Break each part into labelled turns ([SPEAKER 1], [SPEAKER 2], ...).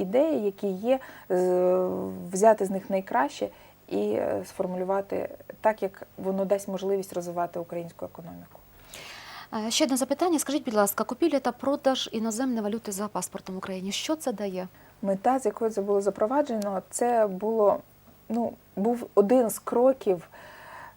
[SPEAKER 1] ідеї, які є, е, взяти з них найкраще і е, сформулювати так, як воно дасть можливість розвивати українську економіку.
[SPEAKER 2] Е, Ще одне запитання. Скажіть, будь ласка, купівля та продаж іноземної валюти за паспортом України. Що це дає?
[SPEAKER 1] Мета, з якою це було запроваджено, це було ну, був один з кроків,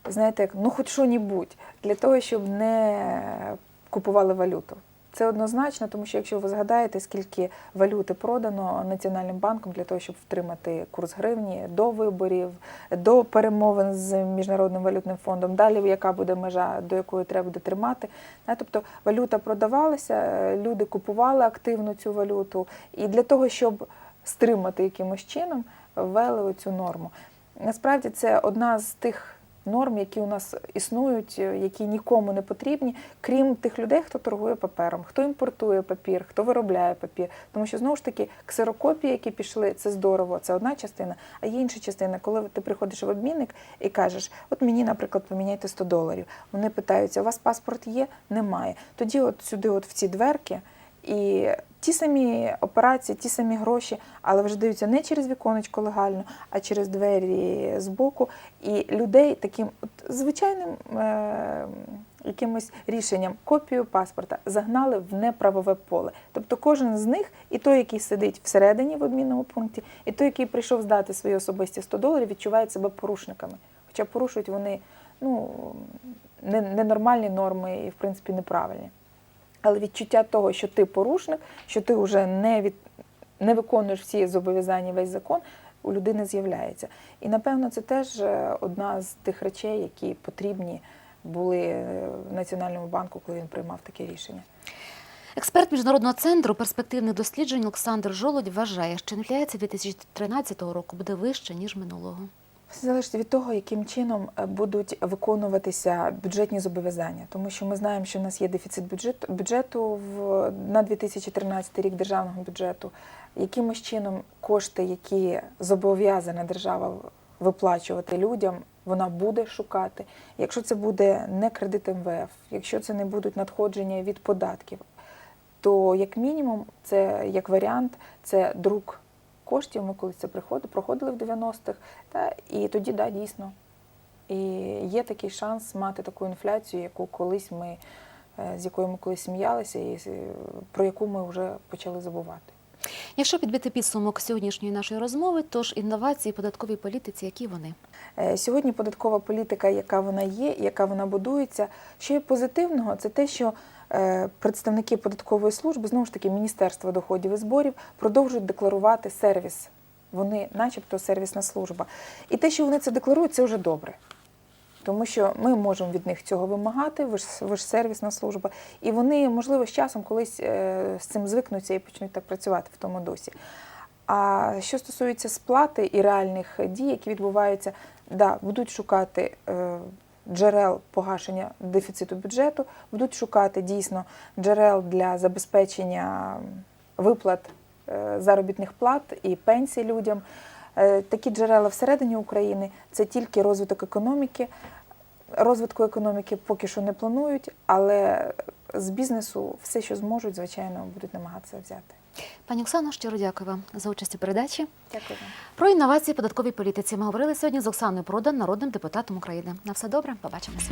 [SPEAKER 1] знаєте, як ну хоч що-нібудь, для того, щоб не купували валюту. Це однозначно, тому що якщо ви згадаєте, скільки валюти продано Національним банком для того, щоб втримати курс гривні до виборів, до перемовин з міжнародним валютним фондом, далі яка буде межа, до якої треба буде тримати. Тобто валюта продавалася, люди купували активно цю валюту, і для того, щоб стримати якимось чином, ввели оцю норму. Насправді це одна з тих норм, які у нас існують, е, які нікому не потрібні, крім тих людей, хто торгує папером, хто імпортує папір, хто виробляє папір. Тому що знову ж таки ксерокопії, які пішли, це здорово, це одна частина. А є інша частина, коли ти приходиш в обмінник і кажеш, от мені, наприклад, поміняйте 100 доларів. Вони питаються, у вас паспорт є? Немає. Тоді, от сюди, от в ці дверки. І ті самі операції, ті самі гроші, але вже даються не через віконечко легально, а через двері збоку. І людей таким от звичайним е- якимось рішенням копію паспорта загнали в неправове поле. Тобто кожен з них, і той, який сидить всередині в обмінному пункті, і той, який прийшов здати свої особисті 100 доларів, відчувають себе порушниками. Хоча порушують вони ну, ненормальні норми і, в принципі, неправильні. Але відчуття того, що ти порушник, що ти вже не, від, не виконуєш всі зобов'язання, весь закон, у людини з'являється. І напевно це теж е, одна з тих речей, які потрібні були е, Національному банку, коли він приймав таке рішення.
[SPEAKER 2] Експерт міжнародного центру перспективних досліджень Олександр Жолодь вважає, що інфляція 2013 року буде вища ніж минулого.
[SPEAKER 1] Все залежить від того, яким чином е, будуть виконуватися бюджетні зобов'язання, тому що ми знаємо, що в нас є дефіцит бюджету бюджету в на 2013 рік державного бюджету. Якимось чином кошти, які зобов'язана держава виплачувати людям, вона буде шукати. Якщо це буде не кредит МВФ, якщо це не будуть надходження від податків, то як мінімум, це як варіант, це друк коштів. Ми колись це приходили, проходили в 90-х, та, і тоді, да, дійсно. І є такий шанс мати таку інфляцію, яку колись ми, е, з якою ми колись сміялися, і про яку ми вже почали забувати.
[SPEAKER 2] Якщо підбити підсумок сьогоднішньої нашої розмови, тож інновації в податковій політиці, які вони?
[SPEAKER 1] Е, Сьогодні податкова політика, яка вона є, яка вона будується. Що є позитивного, це те, що представники податкової служби, знову ж таки, Міністерства доходів і зборів, продовжують декларувати сервіс. Вони, начебто, сервісна служба. І те, що вони це декларують, це вже добре. Тому що ми можемо від них цього вимагати, ви ж, ви ж сервісна служба, і вони, можливо, з часом колись е, з цим звикнуться і почнуть так працювати в тому досі. А що стосується сплати і реальних дій, які відбуваються, да, будуть шукати е, джерел погашення дефіциту бюджету, будуть шукати дійсно джерел для забезпечення виплат е, заробітних плат і пенсій людям. Е, Такі джерела всередині України це тільки розвиток економіки. Розвитку економіки поки що не планують, але з бізнесу все, що зможуть, звичайно, будуть намагатися взяти.
[SPEAKER 2] Пані Оксано, щиро дякую вам за участь у передачі.
[SPEAKER 1] Дякую вам.
[SPEAKER 2] Про інновації в податковій політиці ми говорили сьогодні з Оксаною Продан, народним депутатом України. На все добре, побачимося.